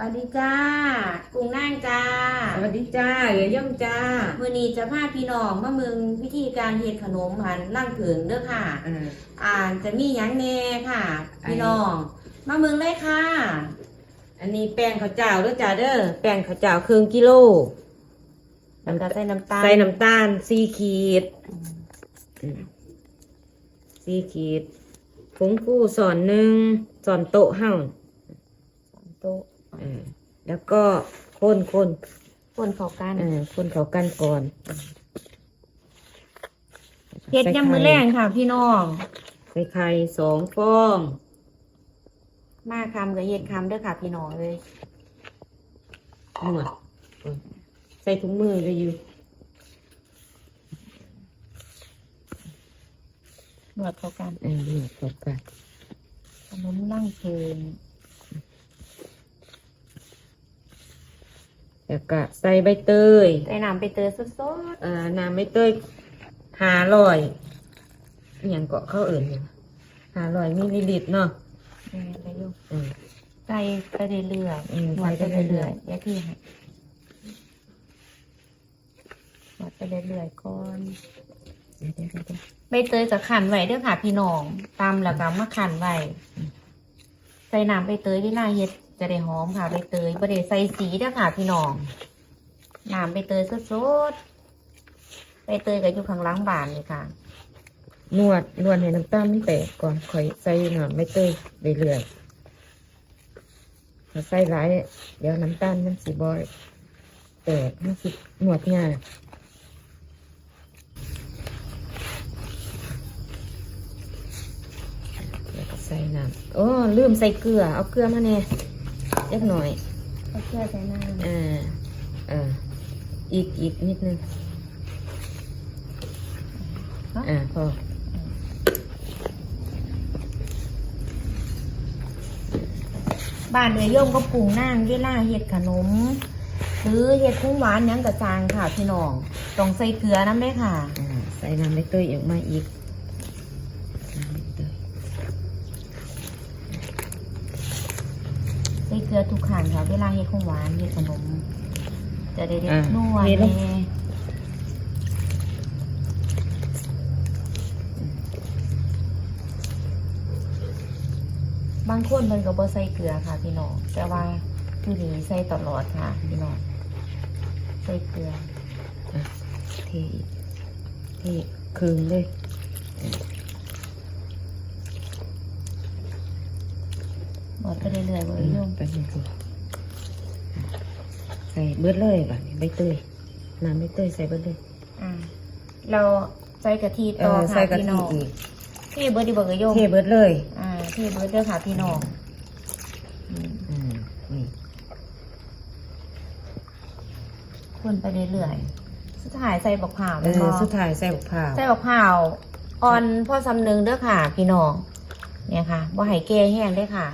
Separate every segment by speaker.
Speaker 1: สวัสดีจ้า กุ้งนั่งจ้า
Speaker 2: สวัสดีจ้าเหลือย่อมจ้า
Speaker 1: มื่อนี้จะพาพี่น้องมาเมืองวิธีการเฮ็ดขนมหันล่างถึงเด้อค่ะ
Speaker 2: อ่า
Speaker 1: อ่านจะมีหยังแน่ค่ะ
Speaker 2: ไอ้
Speaker 1: พี่น้อง มาเมืองเลยค่ะ
Speaker 2: อันนี้แป้งข้าวเจ้าเด้อจ้าเด้อ แป้งข้าวเจ้าครึ่งกิโล
Speaker 1: แล้วก็ใส่น้ำตาล
Speaker 2: ใส่น้ำตาลสี่ขีดอืมสี่ขีดผงฟูสอนหนึ่งสอนโต๊ะเห่า
Speaker 1: โต๊ะ
Speaker 2: เออแล้วก็คนคน
Speaker 1: คนเข้ากัน
Speaker 2: เออคนเขากันก่อน
Speaker 1: เฮ็ดยำมือแรงค่ะ พี่น้อง
Speaker 2: ใส่ไข่สองฟอง
Speaker 1: มาคำกับเฮ็ดคำเด้อค่ะ พี่น้องเลย
Speaker 2: หนวดเออใส่ถุงมือเลยอยู่
Speaker 1: นวดเข้ากัน
Speaker 2: เออหนวดเข้ากัน
Speaker 1: ขนมล่างถึง
Speaker 2: แล้วก็ใส่ใบเตย
Speaker 1: ใส่น้ำไปเตยสด
Speaker 2: อ่าน้ำใบเตยหาลอยอหย่างเกาะเข้าเอิ่นเนี่ยหาลอยมิลลิลิตรเนาะ
Speaker 1: ๆนี่ไปอยู่
Speaker 2: เออ
Speaker 1: ใส่ไปเรื่อย
Speaker 2: อืม
Speaker 1: ๆนวดไป
Speaker 2: ใส่ไปเรื่
Speaker 1: เรื่อ
Speaker 2: อยย
Speaker 1: ๆอย่าที่ให้นวดไปเรื่อยๆก่อน
Speaker 2: เดี๋ยวเดี๋ยวเดี๋ยวเดี๋ยว
Speaker 1: ใบเตยจะขันไว้เด้อค่ะพี่น้องตำแล้วก็มาขันไว้ใส่น้ำใบเตยเวลาเฮ็ด จะได้หอมค่ะใบเตยบ่ได้ใส่สีด้อค่ะพี่น้องน้ำใบเตยสดๆใบเตยก็อยู่ข้างล้างบานนี่ค่ะ
Speaker 2: นวดนวดให้น้ำตาลมันแตกก่อนค่อยใส่น้ำใบเตยเรื่อยๆถ้าใส่หลายเดี๋ยวน้ำตาลมันสิบอยแตกมันสินวดง่ายใส่น้ำโอ้ลืมใส่เกลือ เอาเกลือมาแน่เล็กหน่อย
Speaker 1: เอาเกลือใส่น้ำ
Speaker 2: อ่าอ่าอีกอีกนิดนึงอ่าพอ
Speaker 1: บ้านเนื้อย่อมก็ปรุงนางเวลาเฮ็ดขนม หรือเฮ็ดคุ้งหวานหยังกระจางค่ะพี่น้องต้องใส่เกลือน้ำได้ค่ะ
Speaker 2: อ่าใส่น้ำใบเตยออกมาอีกน้ำใบเตย
Speaker 1: ใส่ เกลือทุกขันค่ะเวลาเฮ็ดของหวานเฮ็ดขนม จะได้เด็ด
Speaker 2: อะ
Speaker 1: นัว
Speaker 2: เฮ็ด
Speaker 1: แน่
Speaker 2: เลย
Speaker 1: บางคนมันก็บ่ใส่เกลือค่ะพี่น้องแต่ว่าผู้นี้ใส่ตลอดค่ะพี่น้องใส่เกลือ
Speaker 2: เทเทครึ่งเลย
Speaker 1: หมดไป เรื่อยๆเว้ยโยม
Speaker 2: ไปเลยคือใส่เบิดเลยแบบใบเตยน้ำใบเตยใส่เบิดเลย
Speaker 1: อ่าเราใส่กะทิ
Speaker 2: เอ
Speaker 1: ต่อ
Speaker 2: อ
Speaker 1: ค่ะ
Speaker 2: ใส่กะ
Speaker 1: พี่
Speaker 2: ทิ
Speaker 1: น้อง
Speaker 2: อีก
Speaker 1: ที่เบิร์ดดีเบิร์ดโยม
Speaker 2: เทเบิดเลย
Speaker 1: อ่าที่เบิร์ดเด้อค่ะพี่น้องอืม
Speaker 2: อืมนี่
Speaker 1: คนไปเรื่อยๆสุดท้ายใส่บักผ่าว
Speaker 2: เอ
Speaker 1: แล้ว
Speaker 2: อ
Speaker 1: ก็
Speaker 2: สุดท้ายใส่บักพร้าว
Speaker 1: ใส่บักผ่าวอ่อนพ่อสำนึงเด้อค่ะ พี่น้องเนี่ยค่ะบ่ให้แก่แห้งเด้อค่ะ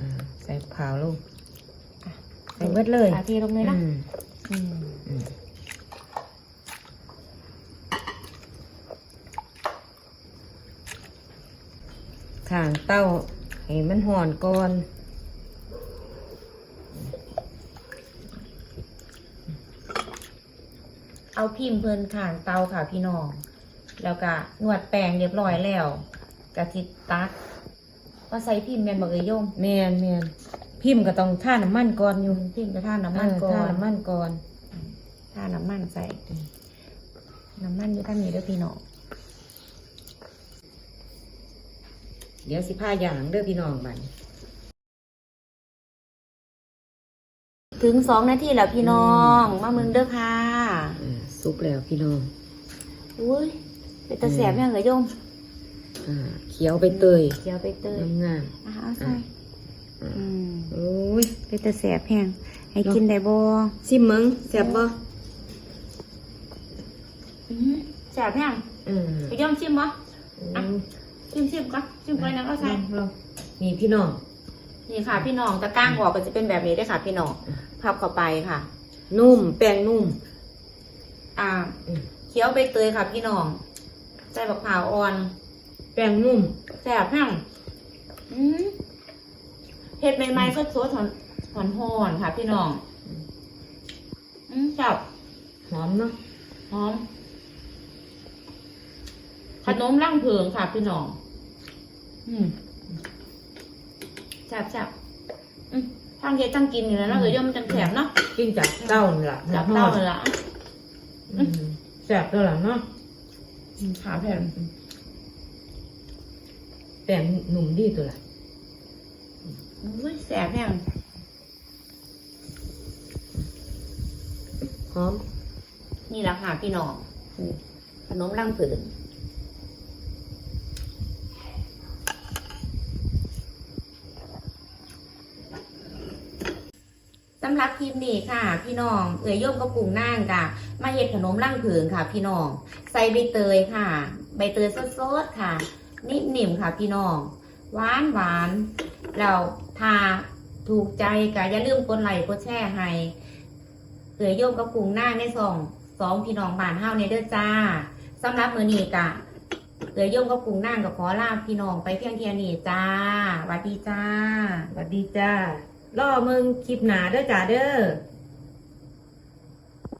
Speaker 2: อ่า ใส่บักพร้าวลูกใส่เบิดเลย
Speaker 1: อาทีลงเลยนะ
Speaker 2: อืม
Speaker 1: อืม
Speaker 2: อืมข้างเต้าให้มันห่อนก่อน
Speaker 1: เอาพิมพ์เพิ่นข้างเตาค่ะพี่น้อง แล้วก็นวดแป้งเรียบร้อยแล้วกะทิตักมาใส่พิมพ์แมนบอกเลยโยม
Speaker 2: แมนแมน พิมพ์ก็ต้องท่าน้ำมันก่อนอยู่
Speaker 1: พิมพ์กระท่าน้ำมันก่อ
Speaker 2: เท่านน้ำมันก่อน
Speaker 1: ท่าน้ำมันใส่ น้ำมันอยู่ข้างนี้เด้วยพี่น้อง
Speaker 2: เดี๋ยวสิผ้าอย่างเด้อพี่น้องบัดน
Speaker 1: ถึงสองนาทีแล้วพี่น้อง มามึงเด้อค่ะ
Speaker 2: เออสุกแล้วพี่น้อง
Speaker 1: อุ้ยเป็นตะแสบยังเลยโยม
Speaker 2: อ่าเขียวไปเตย
Speaker 1: เดี๋ยวไปเตย
Speaker 2: งาม
Speaker 1: อะเอาใส่
Speaker 2: ๆอ่า
Speaker 1: อืม
Speaker 2: โอ้ย
Speaker 1: เป็นตะแสบแห้งให้กินได้บ่
Speaker 2: ชิมมึงแซ่บบ่
Speaker 1: อื้อหือแสบแห้ง
Speaker 2: เออ
Speaker 1: ไปโยมชิมบ่
Speaker 2: อืม
Speaker 1: ชิมชิมก่อนชิมก่อนนะก็ใส่
Speaker 2: ลองนี่พี่น้อง
Speaker 1: นี่ค่ะ พี่น้องตะก้างบอกก็จะเป็นแบบนี้เด้วยค่ะ พี่น้องพับเข้าไปค่ะ
Speaker 2: นุ่มแป้งนุ่ม
Speaker 1: อ่า
Speaker 2: อืม
Speaker 1: เคี้ยวใบเตยค่ะ พี่น้องใส่บักพร้าวอ่อน
Speaker 2: แป้งนุ่ม
Speaker 1: แสบแห้งอืม เห็ดใหม่ๆสดๆหอนหอนหอนๆค่ะ พี่น้องอืมจับ
Speaker 2: หอมเนาะ
Speaker 1: หอม ขนมร่างเพิงค่ะ พี่น้อง อืมจับจับอืมทางเฮ็ดจังกินอยู่แล้วเนาะเดี๋ยวมันจังแสบเนาะ
Speaker 2: กินจากเต้านี่ล่ะ
Speaker 1: จับเต้าเลยละ
Speaker 2: อืมแซ่บตัวล่ะเนาะ
Speaker 1: อืมขาแผ่น
Speaker 2: แป้งหนุ่มดีตัวล่ะ
Speaker 1: อุ้ยแสบแผ่น
Speaker 2: หอม
Speaker 1: นี่แหละค่ะพี่น้องอืมขนมร่างเพิงสำหรับคลิปนี้ค่ะ พี่น้องเอ๋ยโยมกับกุ้งนางค่ะ มาเฮ็ดขนมร่างเพิงค่ะ พี่น้อง ใส่ใบเตยค่ะ ใบเตยสดๆค่ะ นิ่มๆค่ะ พี่น้อง หวานหวาน ๆแล้วถ้าถูกใจก็อย่าลืมกดไลค์กดแชร์ให้เอ๋ยโยมกับกุ้งนาในสองสองพี่น้องบ้านเฮาในเด้อจ้าสำหรับมือนี้กะเอ๋ยโยมกับกุ้งนากับขอลาพี่น้องไปเพียงเทียนี่จ้าสวัสดีจ้า
Speaker 2: สวัสดีจ้ารอมึงคลิปหนาเด้อจ้าเด้อ